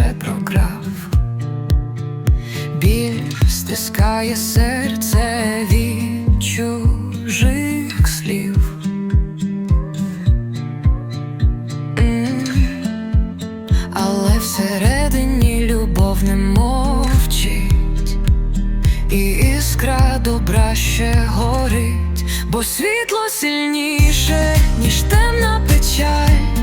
все програв. Біль стискає серце від чужих слів. Але всередині любов не мовчить, і іскра добра ще горить, бо світло сильніше, ніж темна печаль.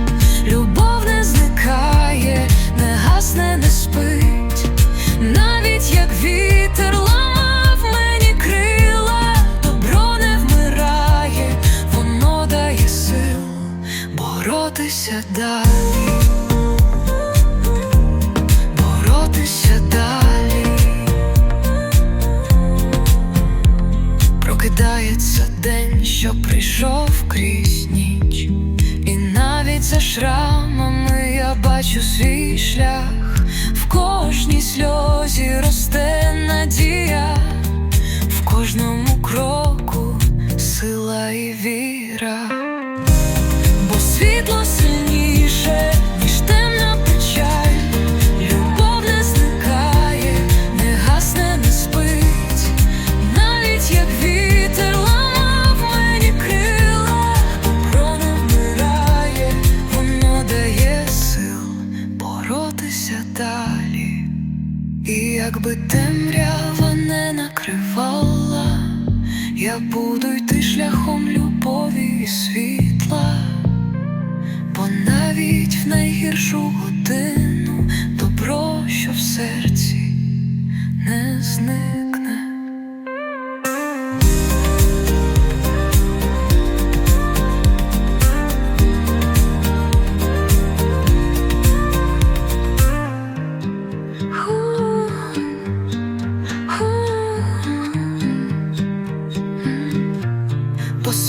Як вітер ламав мені крила, добро не вмирає, воно дає сил боротися далі, боротися далі. Прокидається день, що прийшов крізь ніч, і навіть за шрамами я бачу свій шлях, кроку сила і віра, бо світло сильніше, ніж темна печаль, любов не зникає, не гасне, не спить. Навіть як вітер ламав мені крила, воно дає сил боротися далі. І якби темрява не накривала, я буду йти шляхом любові і світла, бо навіть в найгіршу годину добро, що в серці не зникне.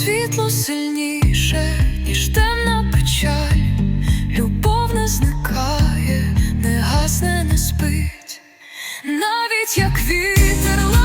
Світло сильніше, ніж темна печаль, любов не зникає, не гасне, не спить, навіть як вітер